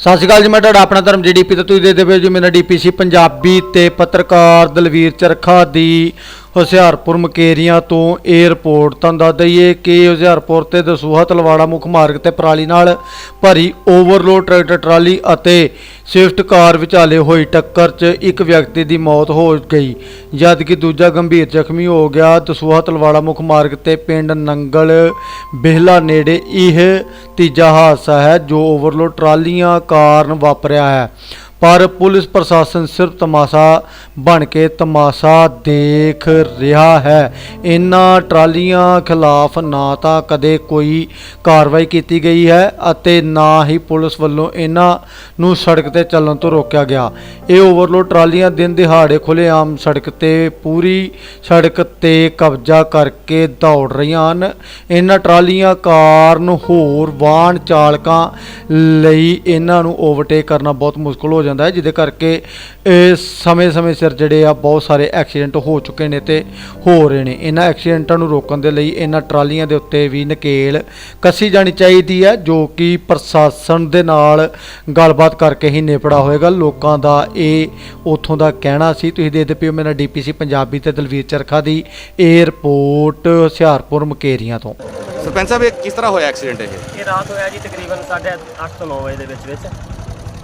ਸਤਿ ਸ਼੍ਰੀ ਅਕਾਲ ਜੀ, ਮੈਂ ਤੁਹਾਡਾ ਆਪਣਾ ਧਰਮ ਜੀਡੀਪੀ ਤੇ ਤੁਸੀਂ ਦੇਖਦੇ ਪਏ ਜੀ, ਮੇਰਾ ਡੀਪੀਸੀ ਪੰਜਾਬੀ ਤੇ ਪੱਤਰਕਾਰ ਦਲਵੀਰ ਚਰਖਾ ਦੀ ਹੁਸ਼ਿਆਰਪੁਰ ਮਕੇਰੀਆਂ ਤੋਂ 에ਅਰਪੋਰਟ ਤਾਂ ਦੱਸ ਦਈਏ ਕਿ ਹੁਸ਼ਿਆਰਪੁਰ ਤੇ ਦਸੂਹਾ ਤਲਵਾੜਾ ਮੁੱਖ ਮਾਰਗ ਤੇ ਪਰਾਲੀ ਨਾਲ ਭਰੀ ਓਵਰਲੋਡ ਟਰੈਕਟਰ ਟਰਾਲੀ ਅਤੇ ਸਵਿਫਟ ਕਾਰ ਵਿਚਾਲੇ ਹੋਈ ਟੱਕਰ 'ਚ ਇੱਕ ਵਿਅਕਤੀ ਦੀ ਮੌਤ ਹੋ ਗਈ। ਜਦਕਿ ਦੂਜਾ ਗੰਭੀਰ ਜ਼ਖਮੀ ਹੋ ਗਿਆ, ਦਸੂਹਾ ਤਲਵਾੜਾ ਮੁੱਖ ਮਾਰਗ ਤੇ ਪਿੰਡ ਨੰਗਲ ਬਿਹਲਾ ਨੇੜੇ ਇਹ ਤੀਜਾ ਹਾਦਸਾ ਹੈ ਜੋ ਓਵਰਲੋਡ ਟਰਾਲੀਆਂ ਕਾਰਨ ਵਾਪਰਿਆ ਹੈ। ਪਰ ਪੁਲਿਸ ਪ੍ਰਸ਼ਾਸਨ ਸਿਰਫ ਤਮਾਸ਼ਾ ਬਣ ਕੇ ਤਮਾਸ਼ਾ ਦੇਖ ਰਿਹਾ ਹੈ। ਇਨ੍ਹਾਂ ਟਰਾਲੀਆਂ ਖਿਲਾਫ ਨਾ ਤਾਂ ਕਦੇ ਕੋਈ ਕਾਰਵਾਈ ਕੀਤੀ ਗਈ ਹੈ ਅਤੇ ਨਾ ਹੀ ਪੁਲਿਸ ਵੱਲੋਂ ਇਹਨਾਂ ਨੂੰ ਸੜਕ ਤੇ ਚੱਲਣ ਤੋਂ ਰੋਕਿਆ ਗਿਆ। ਇਹ ਓਵਰਲੋਡ ਟਰਾਲੀਆਂ ਦਿਨ ਦਿਹਾੜੇ ਖੁੱਲ੍ਹੇਆਮ ਸੜਕ ਤੇ ਪੂਰੀ ਸੜਕ ਤੇ ਕਬਜ਼ਾ ਕਰਕੇ ਦੌੜ ਰਹੀਆਂ ਹਨ। ਇਹਨਾਂ ਟਰਾਲੀਆਂ ਕਾਰਨ ਹੋਰ ਵਾਹਨ ਚਾਲਕਾਂ ਲਈ ਇਹਨਾਂ ਨੂੰ ਓਵਰਟੇਕ ਕਰਨਾ ਬਹੁਤ ਮੁਸ਼ਕਲ ਹੋ ਜਾਂਦਾ ਹੈ ਜਿਹਦੇ ਕਰਕੇ ਇਹ ਸਮੇਂ-ਸਮੇਂ ਸਿਰ ਜਿਹੜੇ ਆ ਬਹੁਤ ਸਾਰੇ ਐਕਸੀਡੈਂਟ ਹੋ ਚੁੱਕੇ ਨੇ ਤੇ ਹੋ ਰਹੇ ਨੇ। ਇਹਨਾਂ ਐਕਸੀਡੈਂਟਾਂ ਨੂੰ ਰੋਕਣ ਦੇ ਲਈ ਇਹਨਾਂ ਟਰਾਲੀਆਂ ਦੇ ਉੱਤੇ ਵੀ ਨਕੇਲ ਕੱਸੀ ਜਾਣੀ ਚਾਹੀਦੀ ਹੈ ਜੋ ਕਿ ਪ੍ਰਸ਼ਾਸਨ ਦੇ ਨਾਲ ਗੱਲਬਾਤ ਕਰਕੇ ਹੀ ਨਿਪੜਾ ਹੋਏਗਾ। ਲੋਕਾਂ ਦਾ ਇਹ ਉਥੋਂ ਦਾ ਕਹਿਣਾ ਸੀ। ਤੁਸੀਂ ਦੇਖਦੇ ਪਿਓ ਮੇਰਾ ਡੀਪੀਸੀ ਪੰਜਾਬੀ ਤੇ ਦਲਵੀਰ ਚਰਖਾ ਦੀ 에ਅਰਪੋਰਟ ਹੁਸ਼ਿਆਰਪੁਰ ਮਕੇਰੀਆਂ ਤੋਂ। ਸਰਪੰਚ ਸਾਹਿਬ ਇਹ ਕਿਸ ਤਰ੍ਹਾਂ ਹੋਇਆ ਐਕਸੀਡੈਂਟ ਇਹ? ਇਹ ਰਾਤ ਹੋਇਆ ਜੀ ਤਕਰੀਬਨ 8:30 ਤੋਂ 9 ਵਜੇ ਦੇ ਵਿੱਚ ਵਿੱਚ।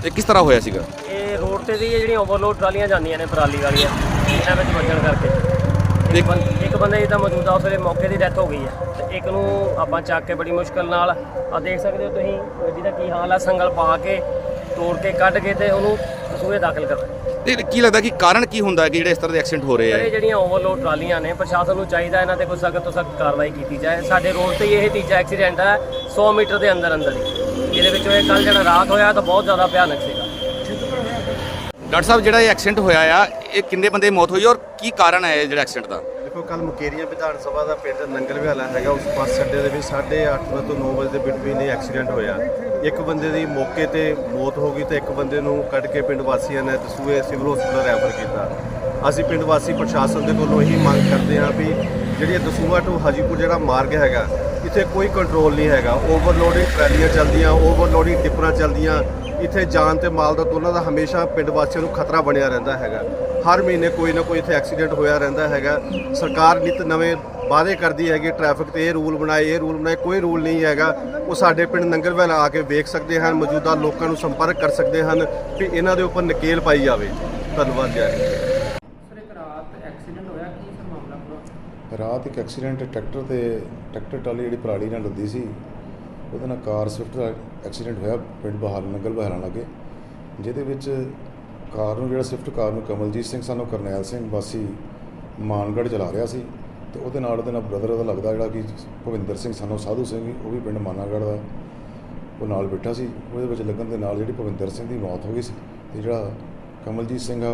ਇਹ ਕਿਸ ਤਰ੍ਹਾਂ ਹੋਇਆ ਸੀਗਾ? ਇਹ ਰੋਡ ਤੇ ਦੀ ਜਿਹੜੀਆਂ ਓਵਰਲੋਡ ਟਰਾਲੀਆਂ ਜਾਂਦੀਆਂ ਨੇ ਪਰਾਲੀ ਵਾਲੀਆਂ ਇਹਨਾਂ ਵਿੱਚ ਵੱਜਣ ਕਰਕੇ। ਇੱਕ ਬੰ- ਇੱਕ ਬੰਦੇ ਦੀ ਤਾਂ ਮੌਜੂਦਾ ਉਸ ਵੇਲੇ ਮੌਕੇ ਦੀ ਡੈਥ ਹੋ ਗਈ ਹੈ ਤੇ ਇੱਕ ਨੂੰ ਆਪਾਂ ਚੱਕ ਕੇ ਬੜੀ ਮੁਸ਼ਕਲ ਨਾਲ ਆ ਦੇਖ ਸਕਦੇ ਹੋ ਤੁਸੀਂ ਗੱਡੀ ਦਾ ਕੀ ਹਾਲ ਆ ਸੰਗਲ ਪਾ ਕੇ ਤੋੜ ਕੇ ਕੱਢ ਕੇ ਤੇ ਉਹਨੂੰ ਸੂਏ ਦਾਖਲ ਕਰਨਾ ਤੇ ਕੀ ਲੱਗਦਾ ਕਿ ਕਾਰਨ ਕੀ ਹੁੰਦਾ ਹੈ ਕਿ ਜਿਹੜੇ ਇਸ ਤਰ੍ਹਾਂ ਦੇ ਐਕਸੀਡੈਂਟ ਹੋ ਰਹੇ ਇਹ ਆ ਜਿਹੜੀਆਂ ਓਵਰਲੋਡ ਟਰਾਲੀਆਂ ਨੇ ਪ੍ਰਸ਼ਾਸਨ ਨੂੰ ਚਾਹੀਦਾ ਇਹਨਾਂ ਤੇ ਕੋਈ ਸਖਤ ਤੋਂ ਸਖਤ ਕਾਰਵਾਈ ਕੀਤੀ ਜਾਏ। ਸਾਡੇ ਰੋਡ ਤੇ ਹੀ ਇਹ ਤੀਜਾ ਐਕਸੀਡੈਂਟ ਹੈ 100 ਮੀਟਰ ਦੇ ਅੰਦਰ ਅੰਦਰ ਹੀ ਜਿਹਦੇ ਵਿੱਚੋਂ ਇਹ ਕੱਲ ਜਿਹੜਾ ਰਾਤ ਹੋਇਆ ਤਾਂ ਬਹੁਤ ਜ਼ਿਆਦਾ ਭਿਆਨਕ ਸੀਗਾ। ਡਾਕਟਰ ਸਾਹਿਬ ਜਿਹੜਾ ਇਹ ਐਕਸੀਡੈਂਟ ਹੋਇਆ ਆ ਇਹ ਕਿੰਨੇ ਬੰਦੇ ਦੀ ਮੌਤ ਹੋਈ ਔਰ ਕੀ ਕਾਰਨ ਹੈ ਇਹ ਜਿਹੜਾ ਐਕਸੀਡੈਂਟ ਦਾ? ਦੇਖੋ ਕੱਲ ਮੁਕੇਰੀਆਂ ਵਿਧਾਨ ਸਭਾ ਦਾ ਪਿੰਡ ਨੰਗਲ ਵਿਹਾਲਾ ਹੈਗਾ ਉਸ ਬੱਸ ਅੱਡੇ ਦੇ ਵਿੱਚ 8:30 ਵਜੇ ਤੋਂ 9 ਵਜੇ ਦੇ ਬਿਟਵੀਨ ਇਹ ਐਕਸੀਡੈਂਟ ਹੋਇਆ। ਇੱਕ ਬੰਦੇ ਦੀ ਮੌਕੇ ਤੇ ਮੌਤ ਹੋ ਗਈ ਤੇ ਇੱਕ ਬੰਦੇ ਨੂੰ ਕੱਢ ਕੇ ਪਿੰਡ ਵਾਸੀਆਂ ਨੇ ਦਸੂਏ ਸਿਵਲ ਹਸਪਤਾਲ ਰੈਫਰ ਕੀਤਾ। ਅਸੀਂ ਪਿੰਡ ਵਾਸੀ ਪ੍ਰਸ਼ਾਸਨ ਦੇ ਕੋਲੋਂ ਇਹੀ ਮੰਗ ਕਰਦੇ ਹਾਂ ਵੀ ਜਿਹੜੀ ਇਹ ਦਸੂਆ ਟੂ ਹਾਜੀਪੁਰ ਜਿਹੜਾ ਮਾਰਗ ਹੈਗਾ ਇੱਥੇ ਕੋਈ ਕੰਟਰੋਲ ਨਹੀਂ ਹੈਗਾ। ਓਵਰਲੋਡਿੰਗ ਟਰਾਲੀਆਂ ਚੱਲਦੀਆਂ ਓਵਰਲੋਡਿੰਗ ਟਿੱਪਰਾਂ ਚੱਲਦੀਆਂ। ਇੱਥੇ ਜਾਨ ਤੇ ਮਾਲ ਦਾ ਦੋਨਾਂ ਦਾ ਹਮੇਸ਼ਾ ਪਿੰਡ ਵਾਸੀਆਂ ਨੂੰ ਖਤਰਾ ਬਣਿਆ ਰਹਿੰਦਾ ਹੈਗਾ। ਹਰ ਮਹੀਨੇ ਕੋਈ ਨਾ ਕੋਈ ਇੱਥੇ ਐਕਸੀਡੈਂਟ ਹੋਇਆ ਰਹਿੰਦਾ ਹੈਗਾ। ਸਰਕਾਰ ਨਿਤ ਨਵੇਂ ਵਾਅਦੇ ਕਰਦੀ ਹੈਗੀ ਟ੍ਰੈਫਿਕ ਤੇ ਇਹ ਰੂਲ ਬਣਾਏ, ਇਹ ਰੂਲ ਬਣਾਏ, ਕੋਈ ਰੂਲ ਨਹੀਂ ਹੈਗਾ। ਉਹ ਸਾਡੇ ਪਿੰਡ ਨੰਗਲਵੈਲ ਆ ਕੇ ਵੇਖ ਸਕਦੇ ਹਨ, ਮੌਜੂਦਾ ਲੋਕਾਂ ਨੂੰ ਸੰਪਰਕ ਕਰ ਸਕਦੇ ਹਨ ਵੀ ਇਹਨਾਂ ਦੇ ਉੱਪਰ ਨਕੇਲ ਪਾਈ ਜਾਵੇ। ਧੰਨਵਾਦ ਜੈ ਹਿੰਦ। ਸਰ ਇੱਕ ਰਾਤ ਐਕਸੀਡੈਂਟ ਹੋਇਆ ਕੀ ਸਰ ਮਾਮਲਾ ਪੂਰਾ ਰਾਤ ਇੱਕ ਐਕਸੀਡੈਂਟ ਟਰੈਕਟਰ ਤੇ ਟਰੈਕਟਰ ਟਰਾਲੀ ਜਿਹੜੀ ਪਰਾਲੀ ਨਾਲ ਲੱਦੀ ਸੀ, ਉਹਦੇ ਨਾਲ ਕਾਰ ਸਵਿਫਟ ਦਾ ਐਕਸੀਡੈਂਟ ਹੋਇਆ, ਪਿੰਡ ਬਹਾਲ ਨਗਲ ਬਹਾਲਾਂ ਲਾਗੇ, ਜਿਹਦੇ ਵਿੱਚ ਕਾਰ ਨੂੰ ਜਿਹੜਾ ਸਵਿਫਟ ਕਾਰ ਨੂੰ ਕਮਲਜੀਤ ਸਿੰਘ ਸਾਨੂੰ ਕਰਨੈਲ ਸਿੰਘ ਵਾਸੀ ਮਾਨਗੜ੍ਹ ਚਲਾ ਰਿਹਾ ਸੀ ਤੇ ਉਹਦੇ ਨਾਲ ਉਹਦੇ ਨਾਲ ਬ੍ਰਦਰ ਉਹਦਾ ਲੱਗਦਾ ਜਿਹੜਾ ਕਿ ਭਵਿੰਦਰ ਸਿੰਘ ਸਾਨੂੰ ਸਾਧੂ ਸਿੰਘ ਉਹ ਵੀ ਪਿੰਡ ਮਾਨਾਗੜ੍ਹ ਦਾ ਉਹ ਨਾਲ ਬੈਠਾ ਸੀ, ਉਹਦੇ ਵਿੱਚ ਲੱਗਣ ਦੇ ਨਾਲ ਜਿਹੜੀ ਭਵਿੰਦਰ ਸਿੰਘ ਦੀ ਮੌਤ ਹੋ ਗਈ ਸੀ ਤੇ ਜਿਹੜਾ ਕਮਲਜੀਤ ਸਿੰਘ ਆ,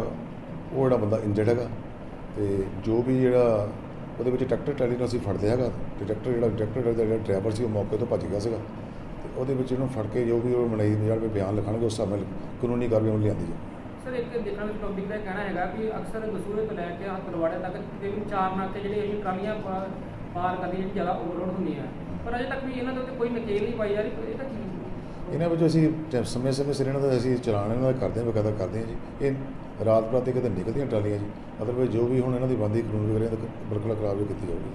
ਉਹ ਜਿਹੜਾ ਬੰਦਾ ਇੰਜਰਡ ਹੈਗਾ ਤੇ ਜੋ ਵੀ ਜਿਹੜਾ ਉਹਦੇ ਵਿੱਚ ਟਰੈਕਟਰ ਟਰਾਲੀ ਨੂੰ ਅਸੀਂ ਫੜ ਲਿਆ ਹੈਗਾ ਤੇ ਟਰੈਕਟਰ ਜਿਹੜਾ ਟਰੈਕਟਰ ਦਾ ਜਿਹੜਾ ਡਰਾਈਵਰ ਸੀ ਉਹ ਮੌਕੇ ਤੋਂ ਭੱਜ ਗਿਆ ਸੀਗਾ ਤੇ ਉਹਦੇ ਵਿੱਚ ਇਹਨੂੰ ਫੜ ਕੇ ਜੋ ਵੀ ਉਹ ਮਨਈ ਜਿਹੜਾ ਬਿਆਨ ਲਿਖਣਗੇ ਉਸ ਹਿਸਾਬ ਨਾਲ ਕਾਨੂੰਨੀ ਕਾਰਵਾਈ ਉਹਨੂੰ ਲਿਆਂਦੀ ਜਾਵੇ ਸਰ, ਇੱਕ ਦੇਖਣ ਵਿੱਚ ਪਬਲਿਕ ਦਾ ਕਹਿਣਾ ਹੈਗਾ ਕਿ ਅਕਸਰ ਦਸੂਰੇ ਤੋਂ ਲੈ ਕੇ ਆਹ ਤਲਵਾੜੇ ਤੱਕ ਤਕਰੀਬਨ ਚਾਰ ਨਾਕੇ ਜਿਹੜੇ ਇਹ ਟਰਾਲੀਆਂ ਪਾਰ ਕਰਦੀਆਂ ਜਿਹੜੀ ਜ਼ਿਆਦਾ ਓਵਰਲੋਡ ਹੁੰਦੀਆਂ। ਪਰ ਅਜੇ ਤੱਕ ਵੀ ਇਹਨਾਂ ਦੇ ਉੱਤੇ ਕੋਈ ਨਕੇਲ ਨਹੀਂ ਪਾਈ ਜਾ ਰਹੀ ਇਹਦਾ ਕੀ ਇਹਨਾਂ ਵਿੱਚ ਅਸੀਂ ਸਮੇਂ ਸਮੇਂ ਸਿਰ ਇਹਨਾਂ ਦਾ ਅਸੀਂ ਚਲਾਨ ਇਹਨਾਂ ਦਾ ਕਰਦੇ ਹਾਂ, ਬਕਾਇਦਾ ਕਰਦੇ ਹਾਂ ਜੀ। ਇਹ ਰਾਤ ਬਰਾਤੇ ਕਿਤੇ ਨਿਕਲਦੀਆਂ ਟਰਾਲੀਆਂ ਜੀ। ਮਤਲਬ ਜੋ ਵੀ ਹੁਣ ਇਹਨਾਂ ਦੀ ਬੰਦੀ ਕਾਨੂੰਨ ਵਗੈਰਾ ਬਰਕਲਾ ਕਰਾਰ ਵੀ ਕੀਤੀ ਜਾਊਗੀ।